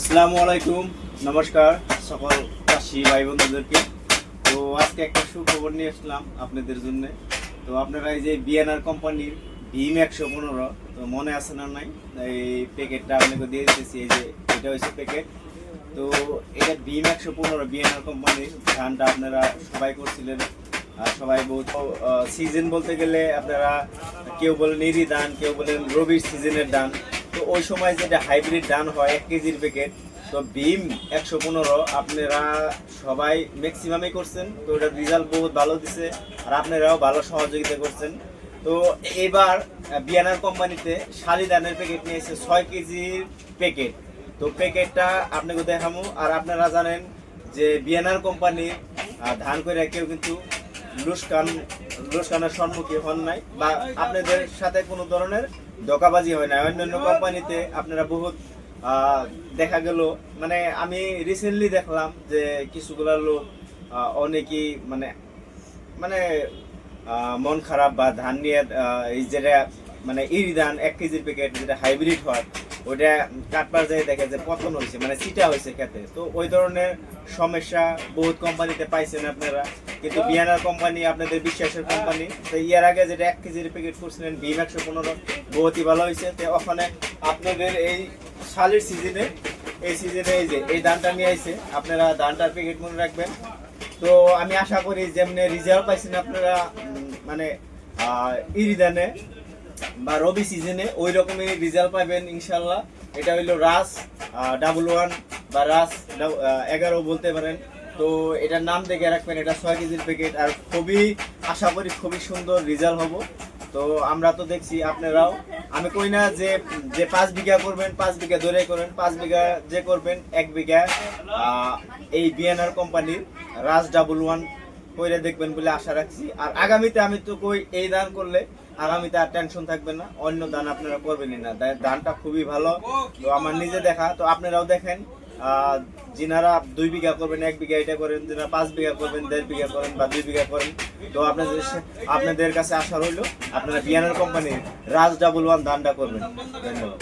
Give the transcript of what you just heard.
আসসালামু আলাইকুম, নমস্কার সকল চাষি ভাই বন্ধুদেরকে। তো আজকে একটা সুখবর নিয়ে আসলাম আপনাদের জন্য। তো আপনারা এই যে বিএনআর কোম্পানির ভীম একশো পনেরো, তো মনে আছে না নাই? এই প্যাকেটটা আপনাকে দিয়ে দিতেছি, এই যে এটা হচ্ছে প্যাকেট। তো এটা ভীম একশো পনেরো বিএনআর কোম্পানির ধানটা আপনারা সবাই করছিলেন। আর সবাই বহুত সিজন বলতে গেলে আপনারা কেউ বলেন ইরি ধান, কেউ বলেন রবির সিজনের ধান। তো ওই সময় যেটা হাইব্রিড ধান হয়, এক কেজির প্যাকেট তো বিম একশো পনেরো, আপনারা সবাই ম্যাক্সিমামই করছেন। তো ওটার রেজাল্ট বহুত ভালো দিছে, আর আপনারাও ভালো সহযোগিতা করছেন। তো এবার বিয়ানার কোম্পানিতে শালি ধানের প্যাকেট নিয়েছে ছয় কেজির প্যাকেট তো প্যাকেটটা আপনাকে দেখাবো আর আপনারা জানেন যে বিয়ানার কোম্পানির ধান করে কেউ কিন্তু লুসকান লুসকানের সম্মুখীন হন নাই বা আপনাদের সাথে কোনো ধরনের ধোকাবাজি হয় না অন্যান্য কোম্পানিতে আপনারা বহুত দেখা গেল মানে আমি রিসেন্টলি দেখলাম যে কিছুগুলা লোক অনেকেই মানে মানে মন খারাপ বা ধান নিয়ে এই যেটা মানে ইরি ধান এক কেজির প্যাকেট যেটা হাইব্রিড হয় ওইটা কাটবার যায় দেখে যে পতন হয়েছে মানে সিটা হয়েছে খেতে। তো ওই ধরনের সমস্যা বহুত কোম্পানিতে পাইছেন আপনারা। কিন্তু বিয়ানার কোম্পানি, আপনাদের বিশ্বাসের কোম্পানি, তো ইয়ার আগে যেটা এক কেজির প্যাকেট করছিলেন বিম একশো পনেরো বহুতই ভালো হয়েছে তো ওখানে আপনাদের এই শালের সিজনে, এই সিজনে এই যে, এই ধানটা নিয়ে আইছে, আপনারা ধানটার প্যাকেট মনে রাখবেন। তো আমি আশা করি যেমনি রিজাল্ট পাইছেন আপনারা মানে ইরিদানে বা রবি সিজনে ওই রকমই রেজাল্ট পাবেন ইনশাল্লাহ। এটা হইল রাস ডাবল ওয়ান বা রাস এগারো বলতে পারেন। তো এটার নাম দেখে রাখবেন, এটা ছয় কেজির প্যাকেট আর খুবই, আশা করি খুবই সুন্দর রেজাল্ট হব। তো আমরা তো দেখছি আপনারাও। আমি কই না যে যে পাঁচ বিঘা করবেন, পাঁচ বিঘা ধরে করেন, পাঁচ বিঘা যে করবেন, এক বিঘা এই বিএনআর কোম্পানির রাজ ডাবল ওয়ান কইরে দেখবেন বলে আশা রাখছি। আর আগামীতে আমি তো কই এই দান করলে আগামীতে আর টেনশন থাকবে না অন্য দান আপনারা করবেনই না। দানটা খুবই ভালো। তো আমার নিজে দেখা। তো আপনারাও দেখেন যিনারা দুই বিঘা করবেন এক বিঘা এটা করেন যারা পাঁচ বিঘা করবেন দেড় বিঘা করেন বা দুই বিঘা করেন তো আপনাদের আপনাদের কাছে আশা রইল আপনারা বিয়ানের কোম্পানি রাজ ডাবল ওয়ান দানটা করবেন। ধন্যবাদ।